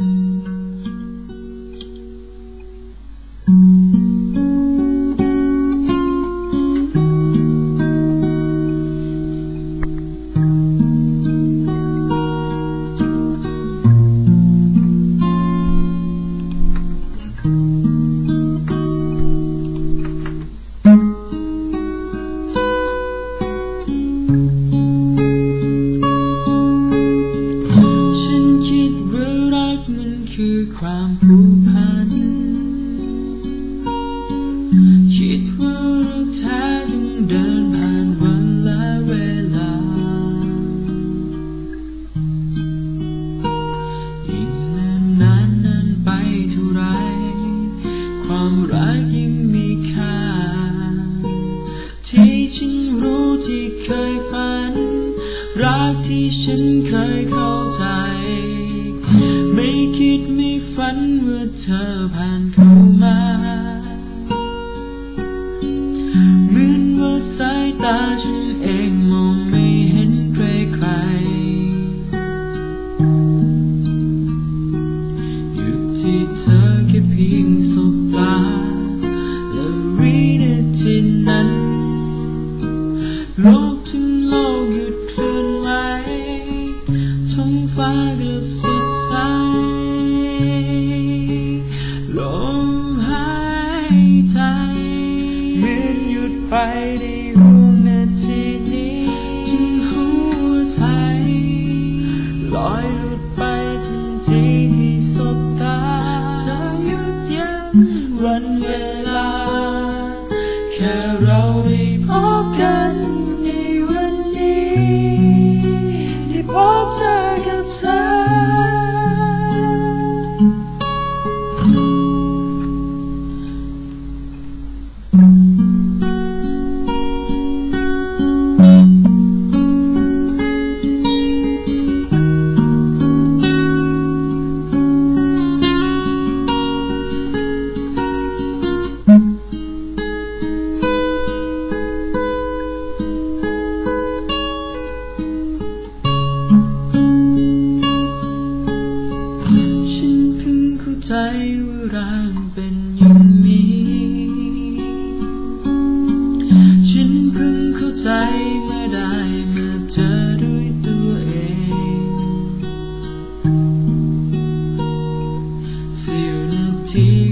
Mm-hmm. คือความผูกพันคิดว่าเราแท้ต้องเดินผ่านวันและเวลา ยิ่งนานนานนานไปเท่าไร ความรักยิ่งมีค่า ที่ฉันรู้ที่เคยฝัน รักที่ฉันเคยเข้าใจ ฝันว่าเธอผ่านเข้ามาเหมือนว่าสายตาฉันเองมองไม่เห็นใครใครๆอยู่ที่เธอแค่เพียงสบตาและวินาทีนั้นโลกทั้งโลกหยุดเคลื่อนไหวท้องฟ้ากลับสดใส ใจเมื่อได้มาเจอด้วยตัวเองสิวนาที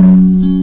Thank you.